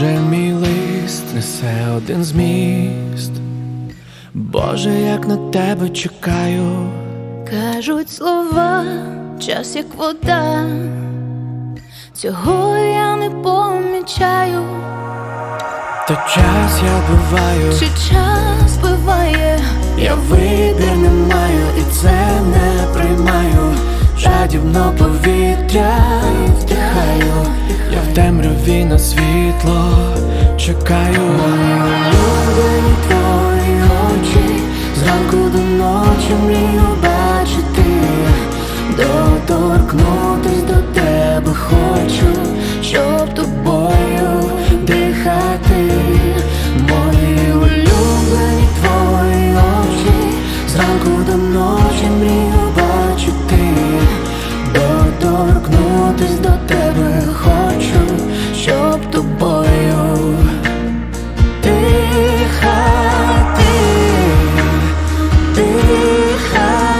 Кожен мій лист несе один зміст. Боже, як на тебе чекаю, Кажуть слова, час як вода, цього я не помічаю, то час я буваю, чи час буває, я вибір не маю, і це не приймаю. Жадібно повітря темряві на світло чекаю. Мої твої очі, зранку до ночі мрію бачити, доторкнутись до тебе хочу, щоб доторкнутись до тебе хочу, щоб тобою дихати, дихати,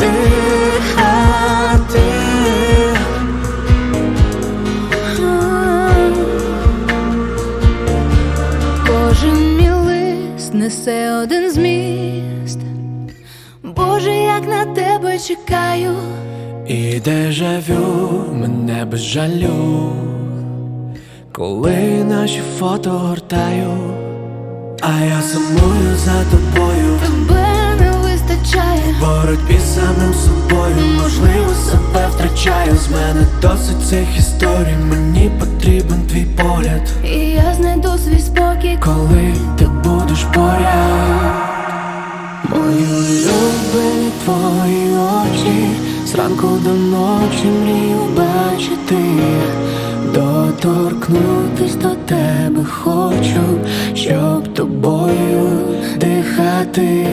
дихати. кожен мій лист несе один зміст. Боже, як на тебе чекаю, І дежавю мене без жалю, коли наші фото гортаю, а я сумую за тобою, тебе не вистачає. в боротьбі з самим собою, можливо, себе втрачаю. З мене досить цих історій, мені потрібен твій погляд, І я знайду свій спокій, коли ти будеш поряд. Мої улюблені твої очі, зранку до ночі мрію бачити, доторкнутись до тебе хочу, щоб тобою дихати.